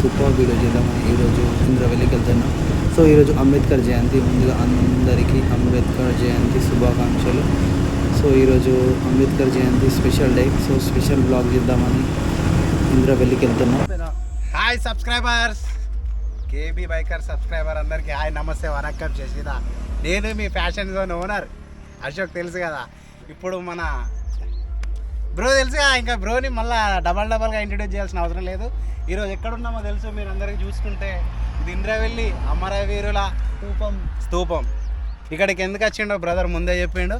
Super video చేద్దామని ఈరోజు ఇంద్రవెల్లికి వెళ్తున్నాం. సో ఈరోజు అంబేద్కర్ జయంతి ముందుగా అందరికీ అంబేద్కర్ జయంతి శుభాకాంక్షలు. సో ఈరోజు Ambedkar Jayanti special day. So special blog చేద్దామని ఇంద్రవెల్లికి వెళ్తున్నాం. Hi subscribers. KB biker subscriber అందరికీ హాయ్ నమస్తే వనక్కం చేసేదా. నేను మీ ఫ్యాషన్ జోన్ ఓనర్. అశోక్ తెలుసు కదా. ఇప్పుడు మన బ్రో తెలుసు కదా ఇంకా బ్రోని మళ్ళీ డబల్ డబల్గా ఇంట్రడ్యూస్ చేయాల్సిన అవసరం లేదు. ఈరోజు ఎక్కడున్నామో తెలుసు మీరు అందరికీ చూసుకుంటే ఇది ఇంద్రవెల్లి అమరవీరుల స్తూపం స్తూపం ఇక్కడికి ఎందుకు వచ్చిండో బ్రదర్ ముందే చెప్పిండు.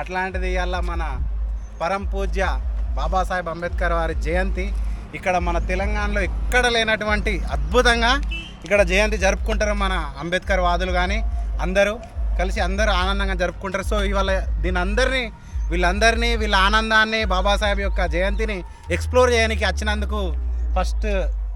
అట్లాంటిది ఇవాళ మన పరం పూజ్య బాబాసాహెబ్ అంబేద్కర్ వారి జయంతి. ఇక్కడ మన తెలంగాణలో ఎక్కడ లేనటువంటి అద్భుతంగా ఇక్కడ జయంతి జరుపుకుంటారు మన అంబేద్కర్ వాదులు కానీ అందరూ కలిసి అందరూ ఆనందంగా జరుపుకుంటారు. సో ఇవాళ దీని అందరినీ వీళ్ళందరినీ వీళ్ళ ఆనందాన్ని బాబాసాహెబ్ యొక్క జయంతిని ఎక్స్ప్లోర్ చేయడానికి వచ్చినందుకు ఫస్ట్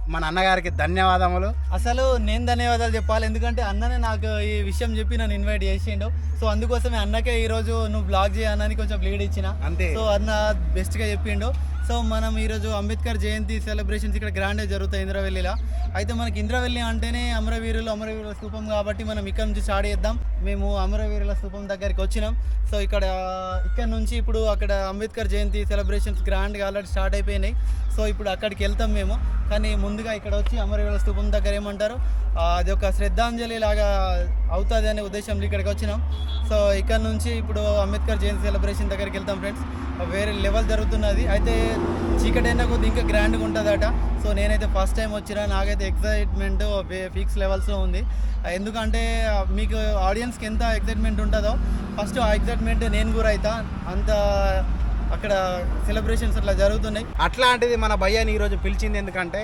మన అన్నగారికి ధన్యవాదములు. అసలు నేను ధన్యవాదాలు చెప్పాలి. ఎందుకంటే అన్ననే నాకు ఈ విషయం చెప్పి నన్ను ఇన్వైట్ చేసిండు. సో అందుకోసమే అన్నకే ఈరోజు నువ్వు బ్లాగ్ చేయనని కొంచెం లీడ్ ఇచ్చిన. అంతే. సో అన్న బెస్ట్గా చెప్పిండు. సో మనం ఈరోజు అంబేద్కర్ జయంతి సెలబ్రేషన్స్ ఇక్కడ గ్రాండ్గా జరుగుతాయి ఇంద్రవెల్లిలో. అయితే మనకి ఇంద్రవెల్లి అంటేనే అమరవీరులు అమరవీరుల స్థూపం కాబట్టి మనం ఇక్కడ నుంచి స్టార్ట్ చేద్దాం. మేము అమరవీరుల స్థూపం దగ్గరికి వచ్చినాం. సో ఇక్కడ ఇక్కడ నుంచి ఇప్పుడు అక్కడ అంబేద్కర్ జయంతి సెలబ్రేషన్స్ గ్రాండ్గా ఆల్రెడీ స్టార్ట్ అయిపోయినాయి. సో ఇప్పుడు అక్కడికి వెళ్తాం మేము. కానీ ముందుగా ఇక్కడ వచ్చి అమరవీరుల స్థూపం దగ్గర ఏమంటారు? అది ఒక శ్రద్ధాంజలి లాగా అవుతుంది అనే ఉద్దేశంలో ఇక్కడికి వచ్చినాం. సో ఇక్కడ నుంచి ఇప్పుడు అంబేద్కర్ జయంతి సెలబ్రేషన్ దగ్గరికి వెళ్తాం ఫ్రెండ్స్ వేరే లెవెల్ జరుగుతున్నది. అయితే చీకటి అయినా కొద్ది ఇంకా గ్రాండ్గా ఉంటుందట. సో నేనైతే ఫస్ట్ టైం వచ్చినా నాకైతే ఎక్సైట్మెంట్ ఫిక్స్ లెవెల్స్లో ఉంది. ఎందుకంటే మీకు ఆడియన్స్కి ఎంత ఎక్సైట్మెంట్ ఉంటుందో ఫస్ట్ ఆ ఎక్సైట్మెంట్ నేను కూడా అవుతా అంత అక్కడ సెలబ్రేషన్స్ అట్లా జరుగుతున్నాయి. అట్లాంటిది మన భయ్యాని ఈరోజు పిలిచింది ఎందుకంటే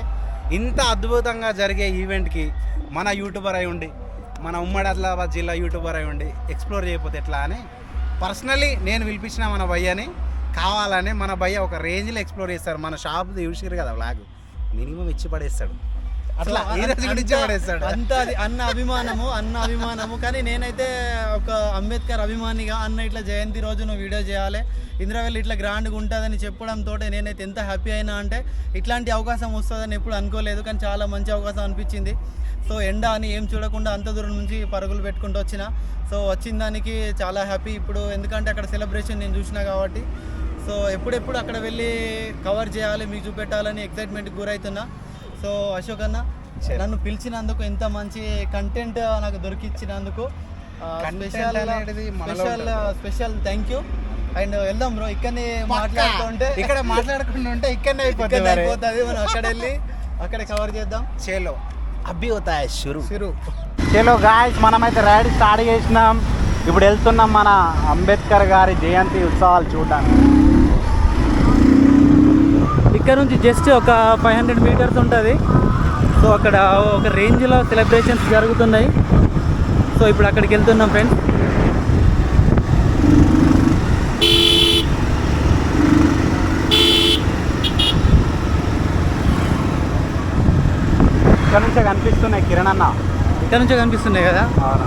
ఇంత అద్భుతంగా జరిగే ఈవెంట్కి మన యూట్యూబర్ అయి ఉండి మన ఉమ్మడి ఆదిలాబాద్ జిల్లా యూట్యూబర్ అయి ఉండి ఎక్స్ప్లోర్ చేయకపోతే ఎట్లా అని పర్సనలీ నేను పిలిపించిన మన భయ్యాని కావాలని మన భయ్య ఒక రేంజ్లో ఎక్స్ప్లోర్ చేస్తారు. మన షాప్ చూసిరు కదా బ్లాగ్ మినిమం ఇచ్చి పడేస్తాడు అట్లా ఇచ్చి పడేస్తాడు అంత అది అన్న అభిమానము అన్న అభిమానము. కానీ నేనైతే ఒక అంబేద్కర్ అభిమానిగా అన్న ఇట్లా జయంతి రోజు నువ్వు వీడియో చేయాలి. ఇంద్రవెల్లి ఇట్లా గ్రాండ్గా ఉంటుందని చెప్పడంతో నేనైతే ఎంత హ్యాపీ అయినా అంటే ఇట్లాంటి అవకాశం వస్తుందని ఎప్పుడు అనుకోలేదు. కానీ చాలా మంచి అవకాశం అనిపించింది. సో ఎండ అని ఏం చూడకుండా అంత దూరం నుంచి పరుగులు పెట్టుకుంటూ వచ్చిన. సో వచ్చిన దానికి చాలా హ్యాపీ ఇప్పుడు. ఎందుకంటే అక్కడ సెలబ్రేషన్ నేను చూసిన కాబట్టి. సో ఎప్పుడెప్పుడు అక్కడ వెళ్ళి కవర్ చేయాలి మీకు చూపెట్టాలని ఎక్సైట్మెంట్కి గురవుతున్నా సో అశోక్ అన్న నన్ను పిలిచినందుకు ఎంత మంచి కంటెంట్ నాకు దొరికిచ్చినందుకు special special. Special thank you and వెళ్దాం బ్రో ఇక్కడనే మాట్లాడుతుంటే ఇక్కడ మాట్లాడకుండా ఉంటే ఇక్కడనే ఇక్కడ అయిపోతుంది. అయిపోతుంది మనం అక్కడ వెళ్ళి అక్కడ కవర్ చేద్దాం. చేలో. అభి అవుతాయి షురు? చిరు చలో గాయస్ మనమైతే రైడ్ స్టార్ట్ చేసినాం. ఇప్పుడు వెళ్తున్నాం మన అంబేద్కర్ గారి జయంతి ఉత్సవాలు చూడడానికి. ఇక్కడ నుంచి జస్ట్ ఒక ఫైవ్ హండ్రెడ్ మీటర్స్ ఉంటుంది. సో అక్కడ ఒక రేంజ్లో సెలబ్రేషన్స్ జరుగుతున్నాయి. సో ఇప్పుడు అక్కడికి వెళ్తున్నాం ఫ్రెండ్స్ ఇక్కడ నుంచే కనిపిస్తున్నాయి కిరణ్ అన్న. ఇక్కడ నుంచే కనిపిస్తున్నాయి కదా? అవునా?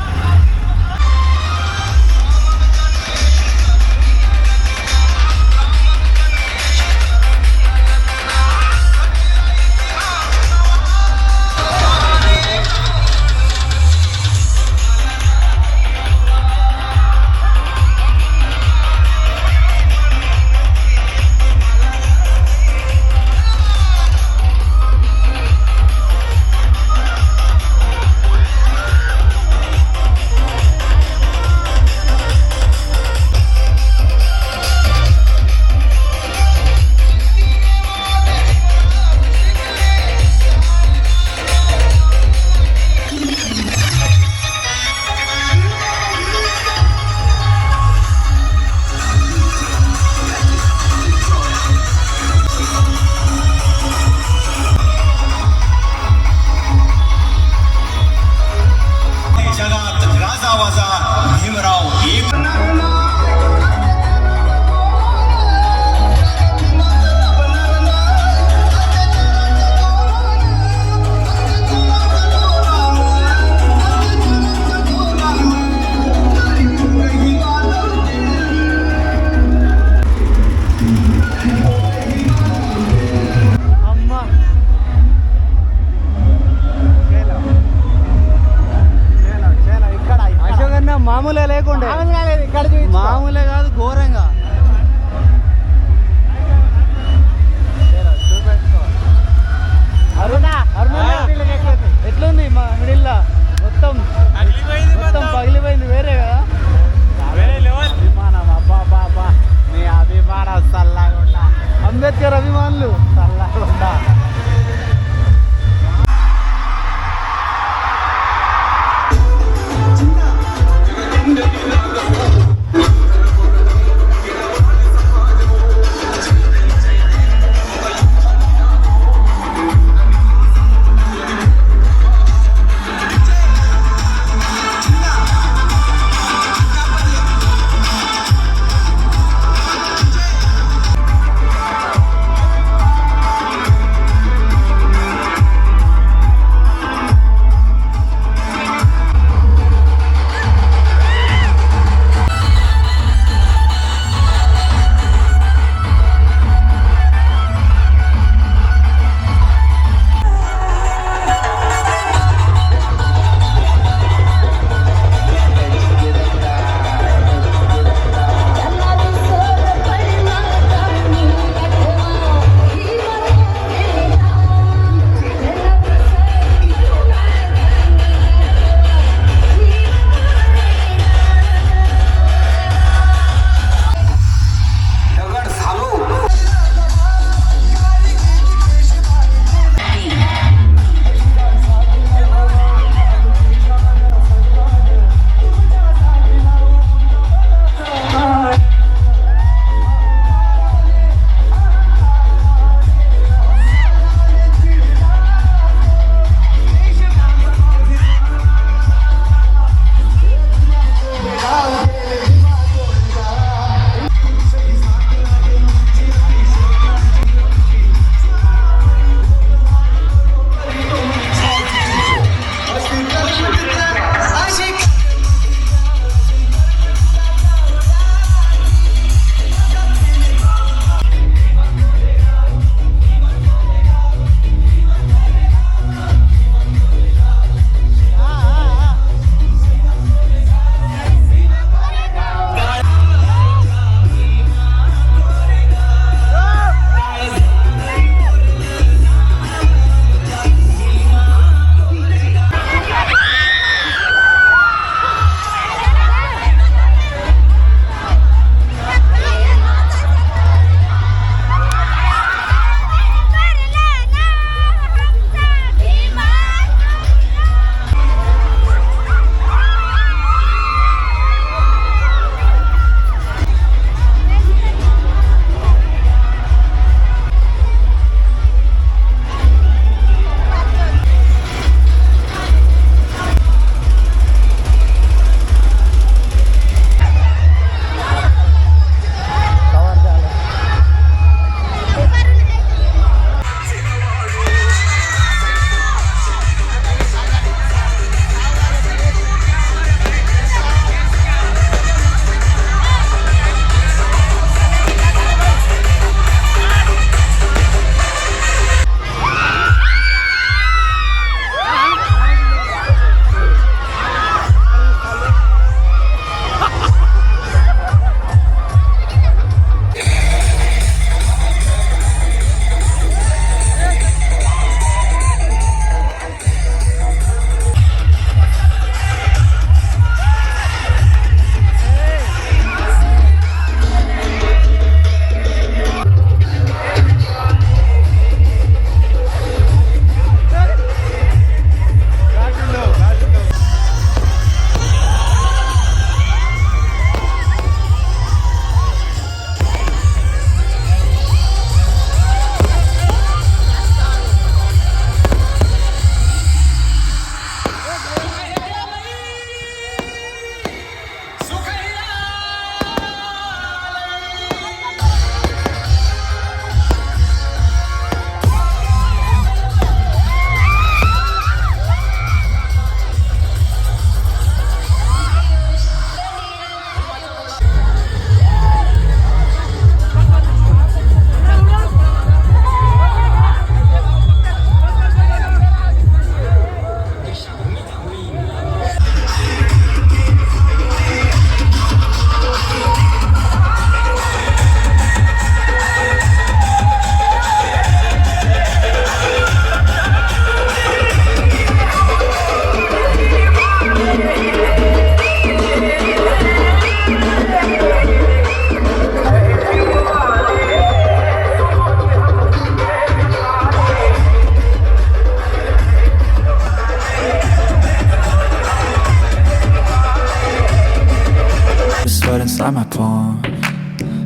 inside my palm.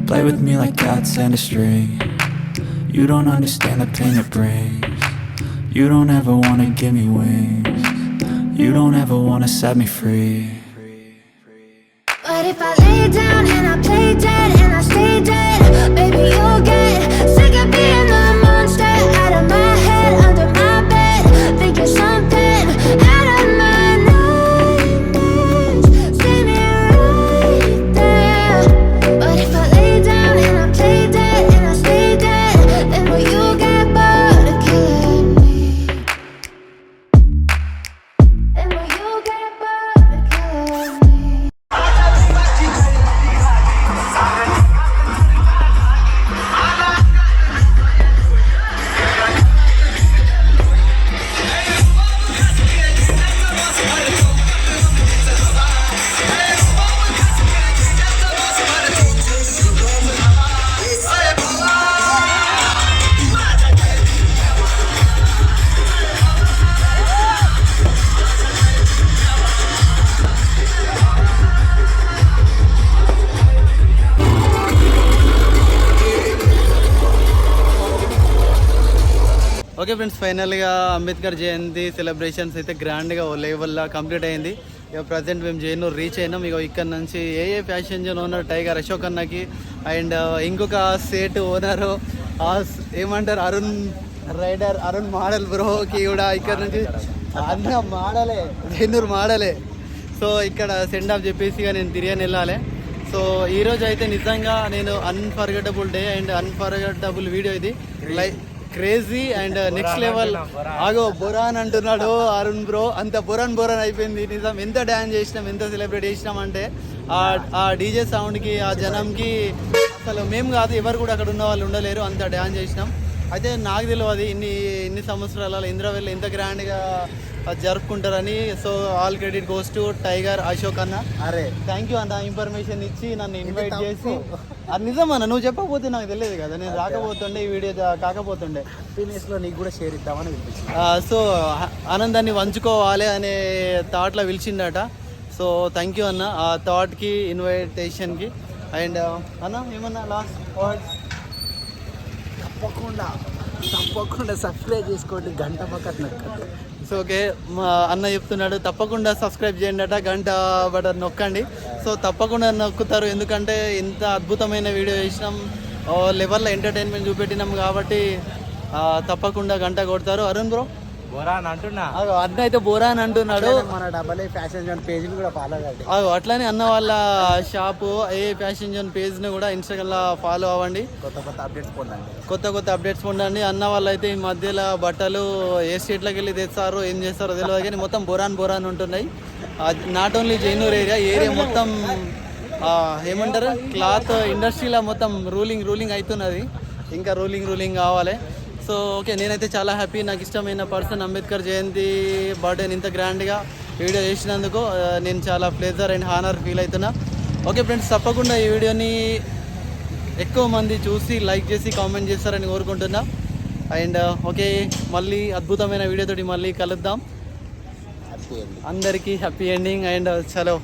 Play with me like cats and a string. You don't understand the pain it brings. You don't ever wanna give me wings. You don't ever wanna set me free. But if I lay down and I play dead friends ఫైనల్గా Ambedkar Jayanti celebrations అయితే గ్రాండ్గా ఓ లెవెల్లో complete అయింది. ఇక present మేము Jainoor reach అయినాం. ఇక ఇక్కడ నుంచి A A fashion zone owner tiger Ashok అన్నకి అండ్ ఇంకొక సేట్ ఓనరు ఏమంటారు అరుణ్ రైడర్ అరుణ్ మోడల్ బ్రోకి కూడా ఇక్కడ నుంచి అన్న మాడలే జైనూరు మాడలే. సో ఇక్కడ సెండ్ ఆఫ్ చెప్పేసి ఇక నేను తిరిగి వెళ్ళాలి. సో ఈ అయితే నిజంగా నేను unforgettable day and unforgettable video ఇది. Like crazy and next level ఆగో బొరాన్ అంటున్నాడు అరుణ్ బ్రో. అంత బొరాన్ బొరాన్ అయిపోయింది. నిజం ఎంత డ్యాన్స్ చేసినాం ఎంత సెలబ్రేట్ చేసినాం అంటే ఆ డీజే సౌండ్కి ఆ జనంకి అసలు మేము కాదు ఎవరు కూడా అక్కడ ఉన్న వాళ్ళు ఉండలేరు. అంత డ్యాన్స్ చేసినాం. అయితే నాకు తెలియదు ఇన్ని ఇన్ని సంవత్సరాల ఇంద్రవెల్లి ఇంత గ్రాండ్గా జరుపుకుంటారని. So all credit goes to tiger Ashok అన్న. అరే. థ్యాంక్ యూ అన్న ఇన్ఫర్మేషన్ ఇచ్చి నన్ను ఇన్వైట్ చేసి. అది నిజమన్న నువ్వు చెప్పకపోతే నాకు తెలియదు కదా. నేను రాకపోతుండే ఈ వీడియో కాకపోతుండే. హ్యాపీనెస్లో నీకు కూడా షేర్ ఇద్దామని వినిపించింది సో ఆనందాన్ని పంచుకోవాలి అనే థాట్లో పిలిచిండట సో థ్యాంక్ యూ అన్న ఆ థాట్కి ఇన్విటేషన్కి అండ్ అన్న ఏమన్నా లాస్ట్ వర్డ్స్ తప్పకుండా తప్పకుండా సబ్స్క్రైబ్ చేసుకోండి గంట పక్కన. సో ఓకే మా అన్న చెప్తున్నాడు తప్పకుండా సబ్స్క్రైబ్ చేయండి అట గంట బటన్ నొక్కండి. సో తప్పకుండా నొక్కుతారు ఎందుకంటే ఇంత అద్భుతమైన వీడియో చేసినాం. ఓ లెవెల్లో ఎంటర్టైన్మెంట్ చూపెట్టినాం కాబట్టి తప్పకుండా గంట కొడతారు. అరుణ్ బ్రో బోరా అని అంటున్నా అన్న అయితే బోరా అని అంటున్నాడు మన డబల్ ఏ ఫ్యాషన్ జోన్ పేజీని కూడా ఫాలో ఆగో, అట్లానే అన్న వాళ్ళ షాపు ఏ ఫ్యాషన్ జోన్ పేజ్ని కూడా ఇన్స్టాగ్రామ్లో ఫాలో అవ్వండి. కొత్త కొత్త అప్డేట్స్ పొందండి. కొత్త కొత్త అప్డేట్స్ ఉండండి అన్న వాళ్ళు అయితే ఈ మధ్యలో బట్టలు ఏ స్టేట్లోకి వెళ్ళి తెస్తారో ఏం చేస్తారో తెలియదు కానీ మొత్తం బొరాన్ బొరాన్ ఉంటున్నాయి. Not only Jainoor area area మొత్తం ఆ, ఏమంటారు? క్లాత్ ఇండస్ట్రీలో మొత్తం రూలింగ్ రూలింగ్ అవుతున్నది. ఇంకా రూలింగ్ రూలింగ్ కావాలి. సో ఓకే నేనైతే చాలా హ్యాపీ. నాకు ఇష్టమైన పర్సన్ అంబేద్కర్ జయంతి బర్త్డేని ఇంత గ్రాండ్గా వీడియో చేసినందుకు నేను చాలా ప్లేజర్ అండ్ హానర్ ఫీల్ అవుతున్నా. ఓకే ఫ్రెండ్స్ తప్పకుండా ఈ వీడియోని ఎక్కువ మంది చూసి లైక్ చేసి కామెంట్ చేస్తారని కోరుకుంటున్నా. అండ్ ఓకే మళ్ళీ అద్భుతమైన వీడియోతోటి మళ్ళీ కలుద్దాం. అందరికీ హ్యాపీ ఎండింగ్ అండ్ చలో